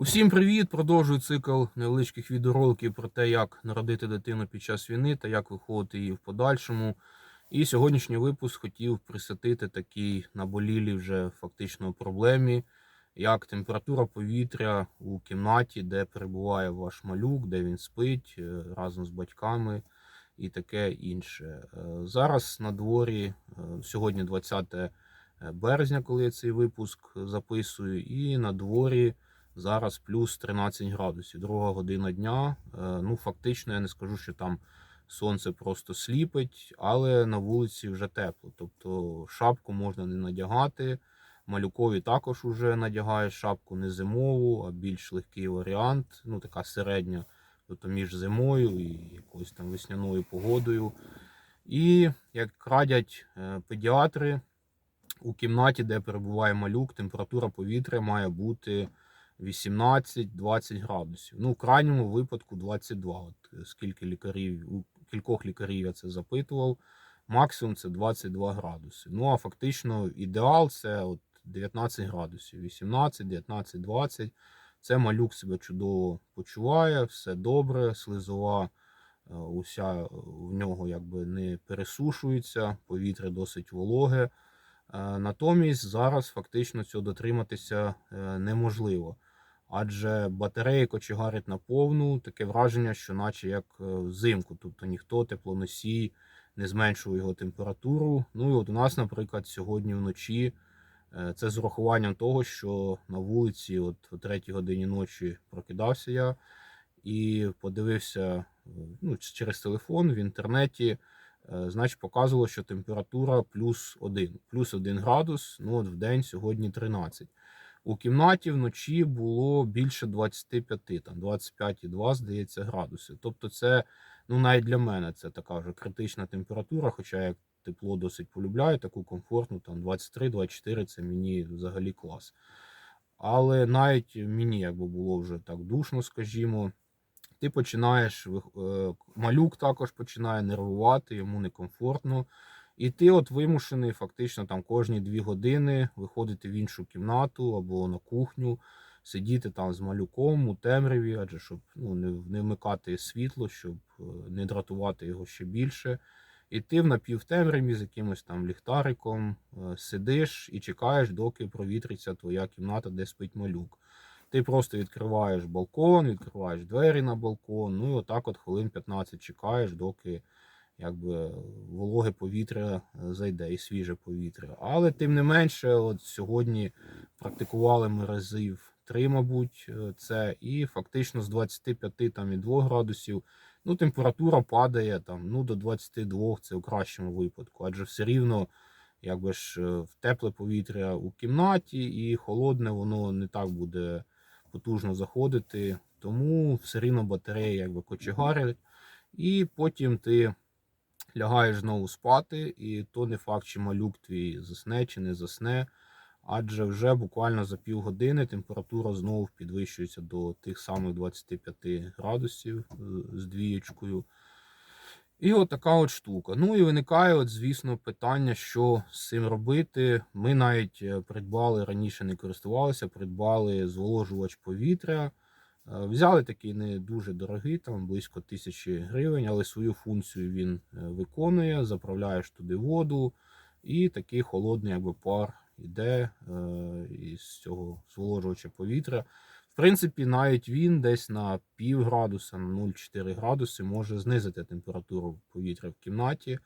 Усім привіт! Продовжую цикл невеличких відеороликів про те, як народити дитину під час війни та як виховувати її в подальшому. І сьогоднішній випуск хотів присвятити такій наболілій вже фактично проблемі, як температура повітря у кімнаті, де перебуває ваш малюк, де він спить е, разом з батьками і таке інше. Е, Зараз на дворі е, сьогодні 20 березня, коли я цей випуск записую, і на дворі. Зараз плюс 13 градусів, друга година дня. Е, Ну, фактично, я не скажу, що там сонце просто сліпить, але на вулиці вже тепло. Тобто шапку можна не надягати. Малюкові також вже надягаєш шапку не зимову, а більш легкий варіант. Ну, така середня, тобто між зимою і якоюсь там весняною погодою. І як радять е, педіатри, у кімнаті, де перебуває малюк, температура повітря має бути 18-20 градусів. Ну, в крайньому випадку 22. От е, скільки лікарів, у кількох лікарів я це запитував. Максимум це 22 градуси. Ну а фактично ідеал це от 19 градусів, 18, 19, 20. Це малюк себе чудово почуває, все добре, слизова е, уся в нього якби не пересушується, повітря досить вологе. Е, Натомість зараз фактично цього дотриматися е, неможливо. Адже батареї кочегарять на повну, таке враження, що наче як е, взимку, тобто ніхто теплоносій не зменшує його температуру. Ну і от у нас, наприклад, сьогодні вночі е, це з урахуванням того, що на вулиці, от о 3 годині ночі прокидався я і подивився е, ну, через телефон в інтернеті. Значить, показувало, що температура плюс 1, плюс 1 градус. Ну от в день сьогодні 13. У кімнаті вночі було більше 25, там 25,2, здається, градуси. Тобто, це ну навіть для мене це така вже критична температура, хоча я тепло досить полюбляю, таку комфортну, там 23-24 це мені взагалі клас. Але навіть мені якби було вже так душно, скажімо. Ти починаєш е, малюк також починає нервувати, йому некомфортно. І ти от вимушений фактично там кожні дві години виходити в іншу кімнату або на кухню, сидіти там з малюком у темряві, адже щоб ну, не, не вмикати світло, щоб е, не дратувати його ще більше. І ти в напівтемряві з якимось там ліхтариком е, сидиш і чекаєш, доки провітриться твоя кімната, де спить малюк. Ти просто відкриваєш балкон, відкриваєш двері на балкон, ну і отак от хвилин 15 чекаєш, доки якби вологе повітря е, зайде і свіже повітря. Але тим не менше, от сьогодні практикували ми разів три, мабуть, е, це, і фактично з 25 там і 2 градусів. Ну, температура падає там ну до 22, це у кращому випадку, адже все рівно. Якби ж е, в тепле повітря у кімнаті, і холодне воно не так буде потужно заходити, тому все рівно батареї якби кочегарять, і потім ти лягаєш знову спати, і то не факт, чи малюк твій засне чи не засне. Адже вже буквально за півгодини температура знову підвищується до тих самих 25 градусів е, з двієчкою. І от така от штука. Ну і виникає, от, звісно, питання, що з цим робити. Ми навіть е, придбали раніше не користувалися, придбали зволожувач повітря. Е, Взяли такий не дуже дорогий, там близько тисячі гривень, але свою функцію він е, виконує. Заправляєш туди воду, і такий холодний якби пар іде е, із цього зволожувача повітря. В принципі, навіть він десь на пів градуса, на 0,4 градуси може знизити температуру повітря в кімнаті,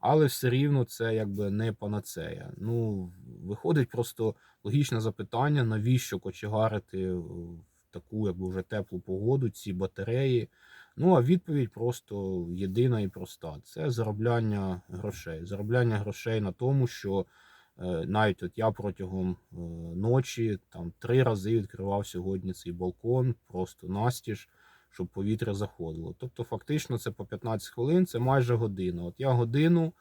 але все рівно це якби не панацея. Ну, виходить просто логічне запитання, навіщо кочегарити в таку якби вже теплу погоду ці батареї. Ну, а відповідь просто єдина і проста: це заробляння грошей. Заробляння грошей на тому, що Е, Навіть от я протягом е, ночі там три рази відкривав сьогодні цей балкон, просто настіж, щоб повітря заходило. Тобто, фактично, це по 15 хвилин, це майже година. От я годину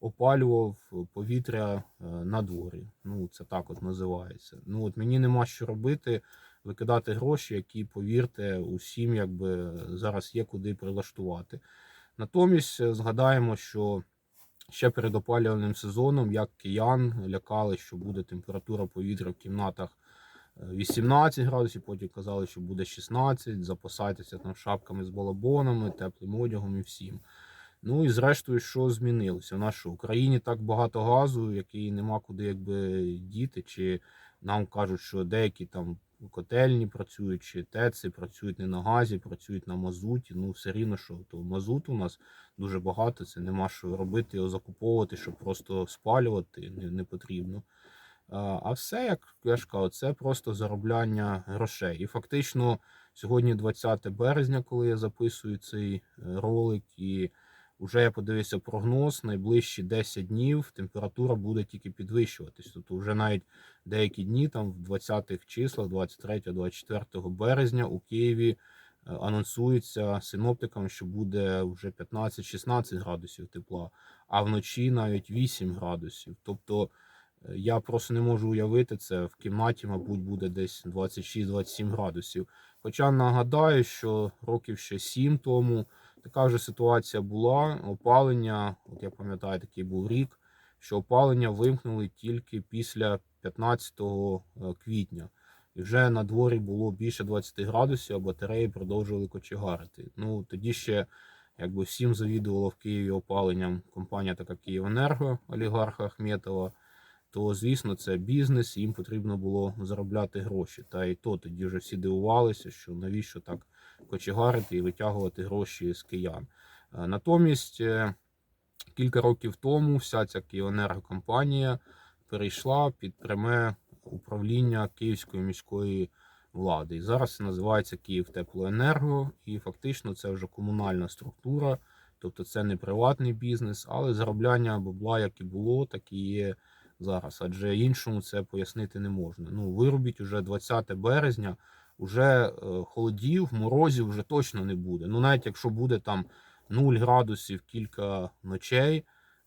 опалював повітря е, на дворі. Ну, це так от називається. Ну от мені нема що робити, викидати гроші, які, повірте, усім якби зараз є куди прилаштувати. Натомість е, згадаємо, що ще перед опалювальним сезоном, як киян лякали, що буде температура повітря в кімнатах 18 градусів, потім казали, що буде 16, запасайтеся там шапками з балабонами, теплим одягом і всім. Ну і зрештою, що змінилося? В Україні так багато газу, який нема куди якби діти, чи нам кажуть, що деякі там котельні працюють, чи ТЕЦи працюють не на газі, працюють на мазуті. Ну, все рівно, що то мазут у нас дуже багато, це нема що робити, його закуповувати, щоб просто спалювати не, не потрібно. А все, як я ж кажу, це просто заробляння грошей. І фактично сьогодні 20 березня, коли я записую цей е, ролик, і вже я подивився прогноз, найближчі 10 днів температура буде тільки підвищуватись. Тобто вже навіть деякі дні, там в 20-х числах, 23-24 березня у Києві е, анонсується синоптикам, що буде вже 15-16 градусів тепла, а вночі навіть 8 градусів. Тобто е, я просто не можу уявити це в кімнаті, мабуть, буде десь 26-27 градусів. Хоча нагадаю, що років ще 7 тому така вже ситуація була. Опалення, от я пам'ятаю, такий був рік, що опалення вимкнули тільки після 15 квітня. І вже на дворі було більше 20 градусів, а батареї продовжували кочегарити. Ну тоді ще якби всім завідувала в Києві опаленням компанія така Київенерго олігарха Ахметова. То, звісно, це бізнес, їм потрібно було заробляти гроші. Та і то тоді вже всі дивувалися, що навіщо так кочегарити і витягувати гроші з киян. Е, Натомість е, кілька років тому вся ця Київенергокомпанія перейшла під пряме управління Київської міської влади. І зараз це називається Київтеплоенерго, і фактично це вже комунальна структура, тобто це не приватний бізнес, але заробляння бабла, як і було, так і є зараз. Адже іншому це пояснити не можна. Ну, виробіть уже 20 березня, уже е, холодів, морозів вже точно не буде. Ну, навіть якщо буде там 0 градусів кілька ночей.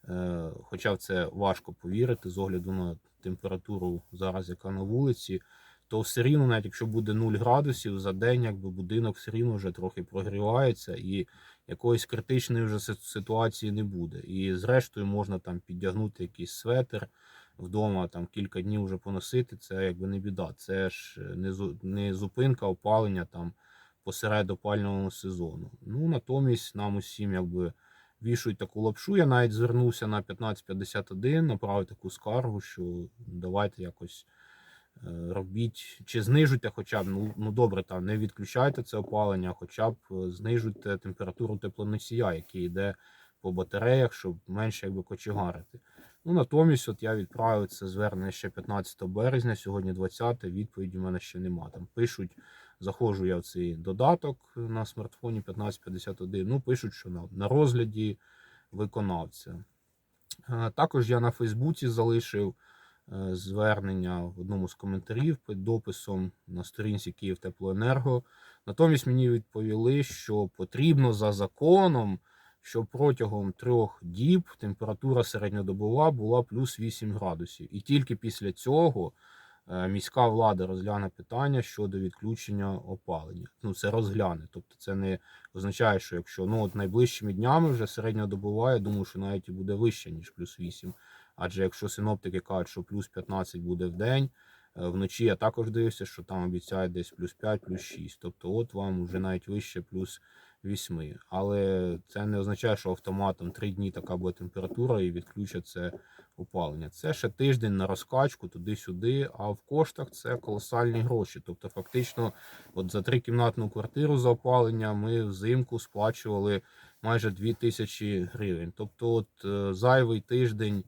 Е, Хоча в це важко повірити з огляду на температуру зараз, яка на вулиці, то все рівно, навіть якщо буде 0 градусів за день, якби будинок все рівно вже трохи прогрівається і якоїсь критичної вже ситуації не буде. І зрештою можна там піддягнути якийсь светр вдома, там кілька днів вже поносити. Це якби не біда. Це ж не не зупинка опалення там посеред опального сезону. Ну натомість нам усім якби вішують таку лапшу. Я навіть звернувся на 1551, направив таку скаргу, що давайте якось е, робіть, чи знижуйте хоча б, ну, ну добре, там не відключайте це опалення, хоча б е, знижуйте температуру теплоносія, який йде по батареях, щоб менше якби кочегарити. Ну, натомість, от я відправив це звернення ще 15 березня, сьогодні 20, відповіді в мене ще нема. Там пишуть, заходжу я в цей додаток на смартфоні 1551, ну пишуть, що на, на розгляді виконавця. Е, Також я на Фейсбуці залишив е, звернення в одному з коментарів під дописом на сторінці Київтеплоенерго. Натомість мені відповіли, що потрібно за законом, щоб протягом трьох діб температура середньодобова була плюс 8 градусів. І тільки після цього е, міська влада розгляне питання щодо відключення опалення. Ну, це розгляне. Тобто це не означає, що якщо ну, от найближчими днями вже середньодобова, я думаю, що навіть і буде вище, ніж плюс 8. Адже якщо синоптики кажуть, що плюс 15 буде в день, е, вночі я також дивився, що там обіцяють десь плюс 5, плюс 6. Тобто, от вам вже навіть вище плюс 8. Але це не означає, що автоматом 3 дні така буде температура і відключать це опалення. Це ще тиждень на розкачку туди-сюди, а в коштах це колосальні гроші. Тобто, фактично, от за трикімнатну квартиру за опалення ми взимку сплачували майже 2000 гривень. Тобто, от е, зайвий тиждень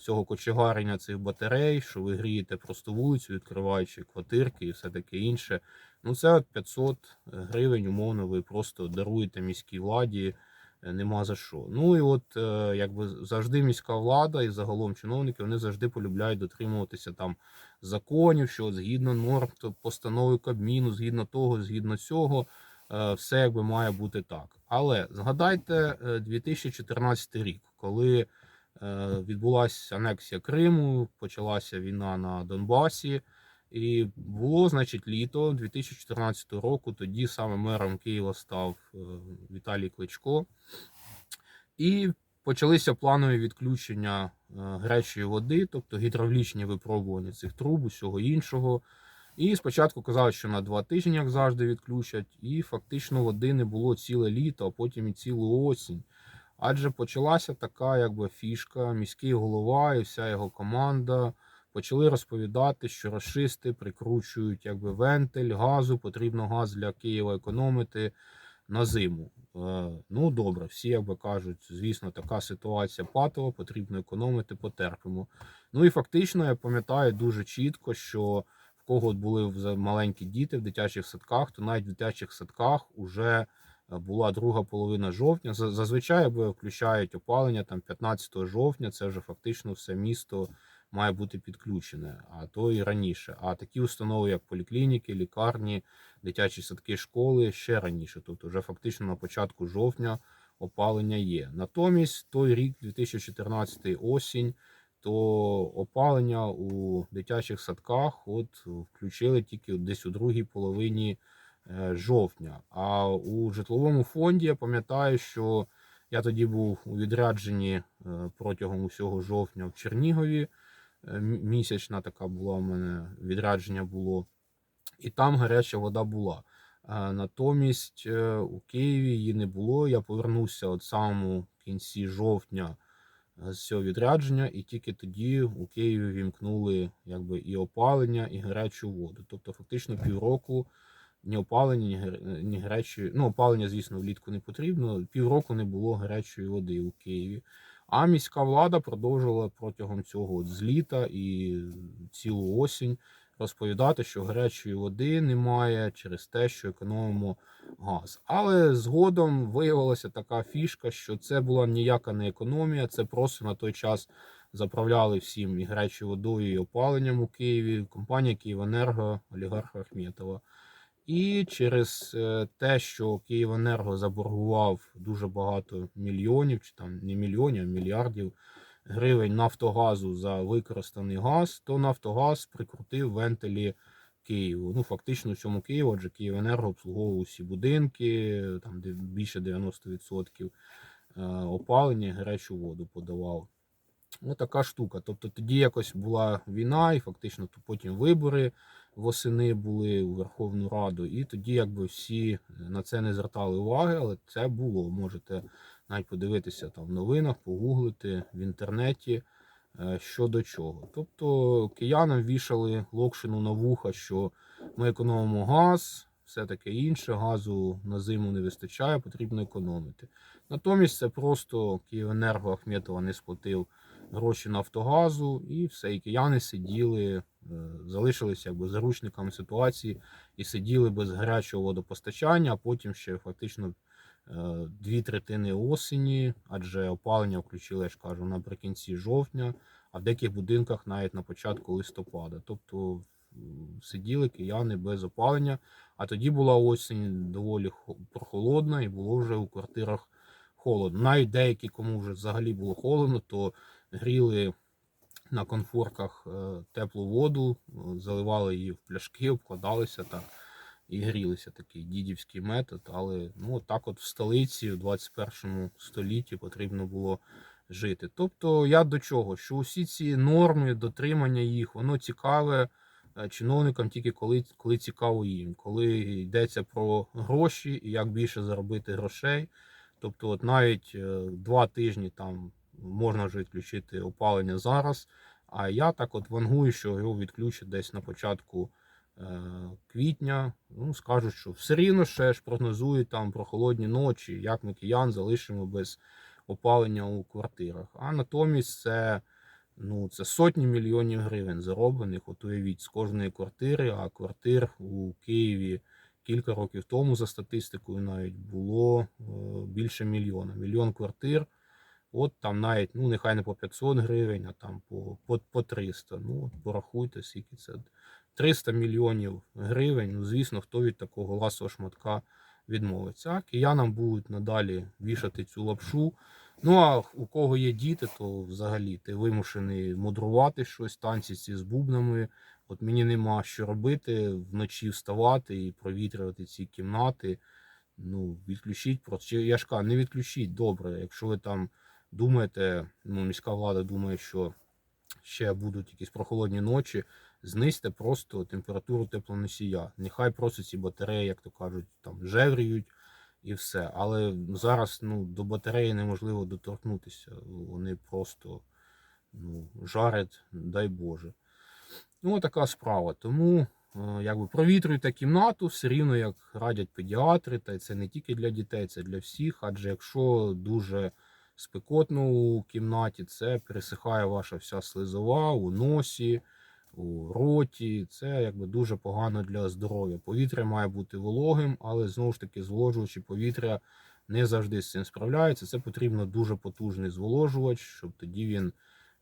цього кочегарення цих батарей, що ви грієте просто вулицю, відкриваючи квартирки і все таке інше. Ну, це от 500 гривень, умовно, ви просто даруєте міській владі. е, Нема за що. Ну і от е, якби завжди міська влада і загалом чиновники вони завжди полюбляють дотримуватися там законів, що згідно норм постанови Кабміну, згідно того, згідно цього, е, все якби має бути так. Але згадайте е, 2014 рік, коли е, відбулася анексія Криму, почалася війна на Донбасі. І було, значить, літо 2014 року. Тоді саме мером Києва став е, Віталій Кличко. І почалися планові відключення е, гарячої води, тобто гідравлічні випробування цих труб, усього іншого. І спочатку казали, що на два тижні, як завжди, відключать, і фактично води не було ціле літо, а потім і цілу осінь. Адже почалася така якби фішка, міський голова і вся його команда почали розповідати, що расисти прикручують якби вентиль газу, потрібно газ для Києва економити на зиму. Е, Ну добре, всі якби кажуть, звісно, така ситуація патова, потрібно економити, потерпимо. Ну і фактично я пам'ятаю дуже чітко, що в кого були маленькі діти в дитячих садках, то навіть в дитячих садках уже була друга половина жовтня. За- Зазвичай включають опалення там 15 жовтня. Це вже фактично все місто має бути підключене, а то і раніше. А такі установи, як поліклініки, лікарні, дитячі садки, школи ще раніше. Тобто, вже фактично на початку жовтня опалення є. Натомість той рік, 2014 осінь, то опалення у дитячих садках от включили тільки десь у другій половині е, жовтня. А у житловому фонді я пам'ятаю, що я тоді був у відрядженні е, протягом усього жовтня в Чернігові. Е, Місячна така була в мене відрядження було, і там гаряча вода була. Натомість е, у Києві її не було. Я повернувся от самому кінці жовтня е, з цього відрядження, і тільки тоді у Києві вімкнули якби і опалення, і гарячу воду. Тобто, фактично півроку ні опалення, ні, гар- ні гарячої. Ну, опалення, звісно, влітку не потрібно. Півроку не було гарячої води у Києві. А міська влада продовжувала протягом цього от з літа і цілу осінь розповідати, що гарячої води немає через те, що економимо газ. Але згодом виявилася така фішка, що це була ніяка не економія, це просто на той час заправляли всім і гарячою водою, і опаленням у Києві. Компанія Київенерго олігарха Ахметова. І через е, те, що Київенерго заборгував дуже багато мільйонів, чи там не мільйонів, а мільярдів гривень Нафтогазу за використаний газ, то Нафтогаз прикрутив вентилі Києву. Ну, фактично, в цьому Києву, адже Київенерго обслуговував усі будинки, там де більше 90% е, опалення, гарячу воду подавав. Ось така штука. Тобто тоді якось була війна, і фактично потім вибори восени були у Верховну Раду, і тоді якби всі на це не звертали уваги, але це було. Можете навіть подивитися там в новинах, погуглити в інтернеті е, що до чого. Тобто киянам вішали локшину на вуха, що ми економимо газ, все таке інше, газу на зиму не вистачає, потрібно економити. Натомість це просто Київенерго Ахметова не сплатив гроші Нафтогазу, і все, і кияни сиділи, е, залишилися якби заручниками ситуації і сиділи без гарячого водопостачання, а потім ще фактично е, дві третини осені, адже опалення включили, я ж кажу, наприкінці жовтня, а в деяких будинках навіть на початку листопада. Тобто сиділи кияни без опалення, а тоді була осінь доволі прохолодна і було вже у квартирах холодно. Навіть деякі, кому вже взагалі було холодно, то гріли на конфорках е, теплу воду, е, заливали її в пляшки, обкладалися так і грілися. Такий дідівський метод. Але ну так, от в столиці в 21 столітті потрібно було жити. Тобто, я до чого? Що усі ці норми, дотримання їх, воно цікаве е, чиновникам тільки коли, коли цікаво їм, коли йдеться про гроші і як більше заробити грошей. Тобто, от навіть е, два тижні там можна вже відключити опалення зараз. А я так от вангую, що його відключать десь на початку е, квітня. Ну, скажуть, що все рівно ще ж прогнозують там про холодні ночі, як ми киян залишимо без опалення у квартирах. А натомість це, ну, це сотні мільйонів гривень зароблених. От уявіть, з кожної квартири, а квартир у Києві кілька років тому, за статистикою, навіть було е, більше мільйона. Мільйон квартир. От там навіть, ну нехай не по 500 гривень, а там по, по, по 300. Ну, от порахуйте, скільки це. 300 мільйонів гривень. Ну, звісно, хто від такого ласого шматка відмовиться. Киянам будуть надалі вішати цю лапшу. Ну, а у кого є діти, то взагалі ти вимушений мудрувати щось, танці ці з бубнами. От мені нема що робити, вночі вставати і провітрювати ці кімнати. Ну, відключіть просто. Я ж кажу, не відключіть добре, якщо ви там думаєте, ну, міська влада думає, що ще будуть якісь прохолодні ночі, знизьте просто температуру теплоносія. Нехай просто ці батареї, як то кажуть, там жевріють і все. Але зараз ну, до батареї неможливо доторкнутися. Вони просто ну, жарять, дай Боже. Ну, така справа. Тому е, якби провітрюйте кімнату, все рівно як радять педіатри, та це не тільки для дітей, це для всіх. Адже якщо дуже спекотно у кімнаті, це пересихає ваша вся слизова у носі, у роті. Це якби дуже погано для здоров'я. Повітря має бути вологим, але знову ж таки зволожувачі повітря не завжди з цим справляються. Це потрібно дуже потужний зволожувач, щоб тоді він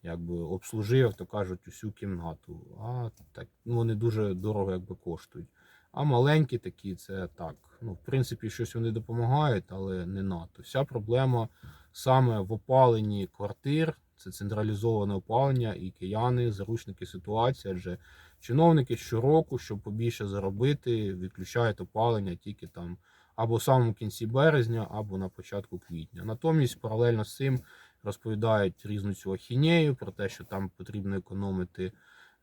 якби обслужив, то кажуть, усю кімнату. А так ну, вони дуже дорого якби коштують. А маленькі такі, це так. Ну, в принципі, щось вони допомагають, але не надто. Вся проблема саме в опаленні квартир, це централізоване опалення, і кияни, заручники ситуації, адже чиновники щороку, щоб побільше заробити, відключають опалення тільки там або в самому кінці березня, або на початку квітня. Натомість, паралельно з цим розповідають різну цю ахінею про те, що там потрібно економити.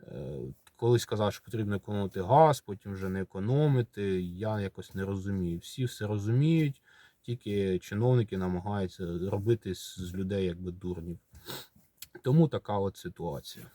Е, Колись сказав, що потрібно економити газ, потім вже не економити. Я якось не розумію. Всі все розуміють, тільки чиновники намагаються робити з людей якби дурнів. Тому така от ситуація.